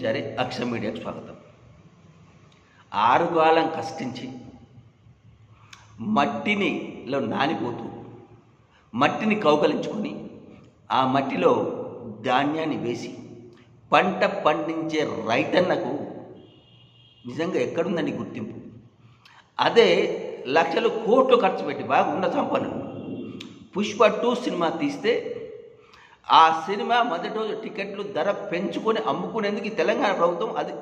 పిచారి అక్షర మీడియాకు స్వాగతం. ఆరుగాలం కష్టించి మట్టినిలో నానిపోతూ మట్టిని కౌకలించుకొని ఆ మట్టిలో ధాన్యాన్ని వేసి పంట పండించే రైతన్నకు నిజంగా ఎక్కడుందండి గుర్తింపు? అదే లక్షలు కోట్లు ఖర్చు పెట్టి బాగా ఉన్న సంపన్నులు. పుష్ప టూ సినిమా తీస్తే ఆ సినిమా మొదటి రోజు టికెట్లు ధర పెంచుకొని అమ్ముకునేందుకు ఈ తెలంగాణ ప్రభుత్వం అది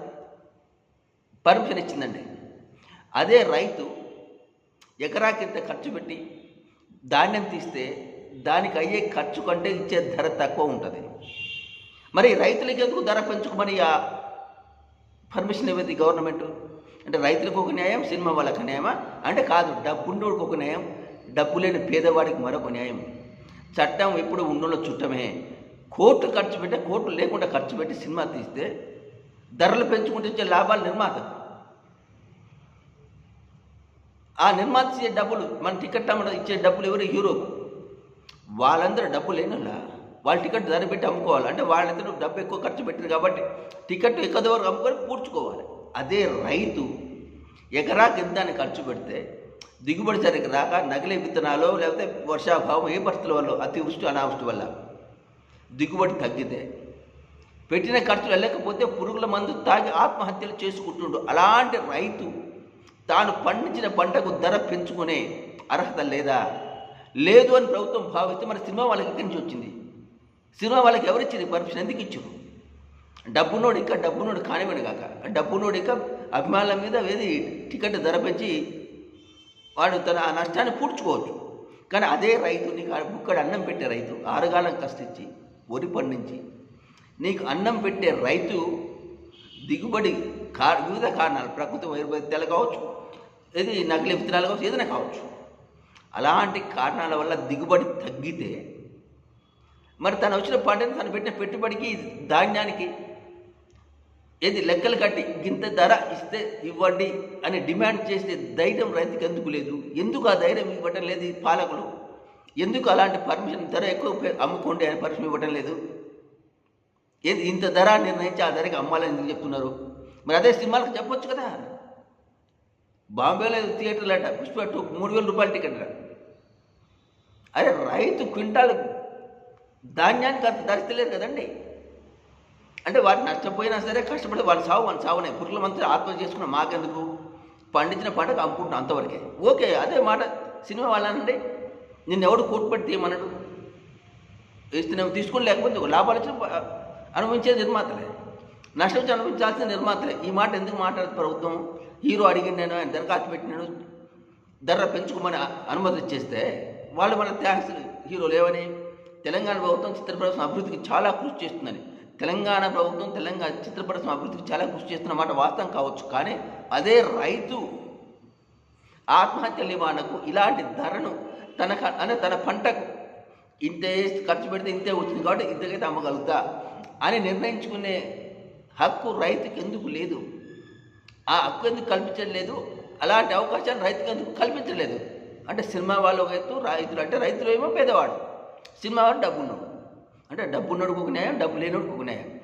పర్మిషన్ ఇచ్చిందండి. అదే రైతు ఎకరాకింత ఖర్చు పెట్టి ధాన్యం తీస్తే దానికి అయ్యే ఖర్చు కంటే ఇచ్చే ధర తక్కువ ఉంటుంది. మరి రైతులకి ఎందుకు ధర పెంచుకోమని ఆ పర్మిషన్ ఇవ్వదు గవర్నమెంట్? అంటే రైతులకు ఒక న్యాయం సినిమా వాళ్ళకి న్యాయమా? అంటే కాదు డబ్బున్నోడికి ఒక న్యాయం డబ్బు లేని పేదవాడికి మరొక న్యాయం. చట్టం ఎప్పుడు ఉండలో చుట్టమే. కోర్టు ఖర్చు పెట్టే కోర్టు లేకుండా ఖర్చు పెట్టి సినిమా తీస్తే ధరలు పెంచుకుంటే ఇచ్చే లాభాలు నిర్మాత ఆ నిర్మాత ఇచ్చే డబ్బులు మన టికెట్ అమ్మడం ఇచ్చే డబ్బులు ఎవరు? హీరోకు వాళ్ళందరూ డబ్బు లేనలా వాళ్ళ టికెట్ ధర పెట్టి అమ్ముకోవాలి? అంటే వాళ్ళందరూ డబ్బు ఎక్కువ ఖర్చు పెట్టారు కాబట్టి టికెట్ ఎక్కువ వరకు అమ్ముకొని పూడ్చుకోవాలి అదే రైతు ఎకరాకి ఎంత ఖర్చు పెడితే దిగుబడి సరిగ్గా రాక నగిలే విత్తనాలు లేకపోతే వర్షాభావం ఏ పరిస్థితుల వల్ల? అతివృష్టి అనావృష్టి వల్ల. దిగుబడి తగ్గితే పెట్టిన ఖర్చులు వెళ్ళకపోతే పురుగుల మందు తాగి ఆత్మహత్యలు చేసుకుంటుండు. అలాంటి రైతు తాను పండించిన పంటకు ధర పెంచుకునే అర్హత లేదా? లేదు అని ప్రభుత్వం భావిస్తే మరి సినిమా వాళ్ళకి ఎక్కడి నుంచి వచ్చింది? సినిమా వాళ్ళకి ఎవరిచ్చింది పర్మిషన్ ఎందుకు ఇచ్చారు డబ్బునోడు ఇక డబ్బునోడు కానివ్వడు కాక. డబ్బునోడు ఇక అభిమానుల మీద ఏది టికెట్ ధర పెంచి వాడు తన ఆ నష్టాన్ని పూడ్చుకోవచ్చు. కానీ అదే రైతు నీకు ఆ బుక్కడు అన్నం పెట్టే రైతు ఆరుగాలం కష్టించి వరి పండించి నీకు అన్నం పెట్టే రైతు దిగుబడి కా వివిధ కారణాలు ప్రకృతి వైరుధ్యాలు కావచ్చు ఇది నకిలీ విత్తనాలు కావచ్చు ఏదైనా కావచ్చు. అలాంటి కారణాల వల్ల దిగుబడి తగ్గితే మరి తను వచ్చిన పంటని తను పెట్టిన పెట్టుబడికి ధాన్యానికి ఏది లెక్కలు కట్టి ఇంత ధర ఇస్తే ఇవ్వండి అని డిమాండ్ చేసే ధైర్యం రైతుకి ఎందుకు లేదు? ఎందుకు ఆ ధైర్యం ఇవ్వటం లేదు పాలకులు? ఎందుకు అలాంటి పర్మిషన్ ధర ఎక్కువ అమ్ముకోండి అని పర్మిషన్ ఇవ్వటం లేదు? ఏది ఇంత ధర నిర్ణయించి ఆ ధరకి అమ్మాలని ఎందుకు చెప్తున్నారు? మరి అదే సినిమాలకు చెప్పొచ్చు కదా. బాంబేలో థియేటర్లు అంట పుష్ప టూ మూడు వేల రూపాయల టికెట్ అరే రైతు క్వింటాల్ ధాన్యానికి అంత ధరిస్తలేరు కదండి. అంటే వాడు నష్టపోయినా సరే కష్టపడి వాడు సావు వాళ్ళ సావునే. పురుగుల మంత్రి ఆత్మహత్య చేసుకున్న మాకెందుకు? పండించిన పంటకు అమ్ముకుంటున్నాం అంతవరకే. ఓకే అదే మాట సినిమా వాళ్ళనండి. నిన్నెవడు ఎవడు కోట్పట్టి తీయమన్నాడు ఇస్తున్నావు తీసుకుని లేకపోతే ఒక లాభాలు వచ్చిన అనుభవించేది నిర్మాతలే. నష్టం వచ్చి అనుభవించాల్సిన నిర్మాతలే. ఈ మాట ఎందుకు మాట్లాడదు ప్రభుత్వం? హీరో అడిగినాను ఆయన దరఖాస్తు పెట్టినాడు. ధర పెంచుకోమని అనుమతి ఇచ్చేస్తే వాళ్ళు మన థ్యాంక్స్ హీరో లేవని తెలంగాణ ప్రభుత్వం చిత్ర ప్రభుత్వం అభివృద్ధికి చాలా కృషి చేస్తుందని. తెలంగాణ ప్రభుత్వం తెలంగాణ చిత్ర అభివృద్ధికి చాలా కృషి చేస్తున్న మాట వాస్తవం కావచ్చు. కానీ అదే రైతు ఆత్మహత్య నివారణకు ఇలాంటి ధరను తన అనే తన పంటకు ఇంతే ఖర్చు పెడితే ఇంతే వచ్చింది కాబట్టి ఇంతకైతే అమ్మగలుగుతా అని నిర్ణయించుకునే హక్కు రైతుకి ఎందుకు లేదు? ఆ హక్కు ఎందుకు కల్పించలేదు అలాంటి అవకాశాన్ని రైతుకి ఎందుకు కల్పించలేదు అంటే సినిమా వాళ్ళు ఒక రైతులు అంటే రైతులు ఏమో పేదవాడు సినిమా వాళ్ళు డబ్బున్నాడు. అంటే డబ్బు ఉన్నోడికి ఒక న్యాయం డబ్బు లేనోడికి ఒక న్యాయం.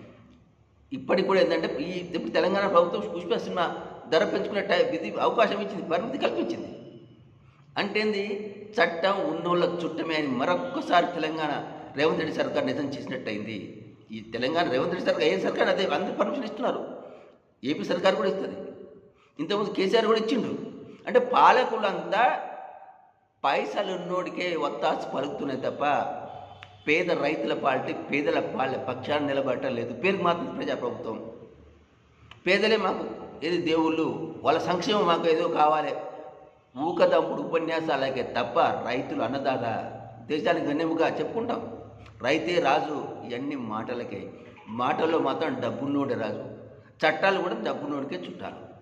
ఇప్పటికి కూడా ఏంటంటే ఈ ఇప్పుడు తెలంగాణ ప్రభుత్వం పుష్ప సినిమా ధర పెంచుకునే టై ఇది అవకాశం ఇచ్చింది పరిమితి కల్పించింది. అంటే ఏంది? చట్టం ఉన్నోళ్ళ చుట్టమే అని మరొక్కసారి తెలంగాణ రేవంత్ రెడ్డి సర్కార్ నిజం చేసినట్టయింది. ఈ తెలంగాణ రేవంత్ రెడ్డి సర్కార్ ఏ సర్కార్ అదే అందరు పర్మిషన్ ఇస్తున్నారు. ఏపీ సర్కార్ కూడా ఇస్తుంది. ఇంతకుముందు కేసీఆర్ కూడా ఇచ్చిండు. అంటే పాలకులంతా పైసలు ఉన్నోడికే ఒత్తాసు పలుకుతున్నాయి తప్ప పేద రైతుల పార్టీ పేదల పాల పక్షాన్ని నిలబడటం లేదు. పేరుకు మాత్రం ప్రజాప్రభుత్వం. పేదలే మాకు ఏది దేవుళ్ళు వాళ్ళ సంక్షేమం మాకు ఏదో కావాలి. ఊకదంపుడు ఉపన్యాసాలకే తప్ప రైతులు అన్నదాత దేశానికి గన్నెముగా చెప్పుకుంటాం. రైతే రాజు ఇవన్నీ మాటలకే. మాటల్లో మాత్రం డబ్బున్నోడే రాజు. చట్టాలు కూడా డబ్బున్నోడికే చుట్టాలు.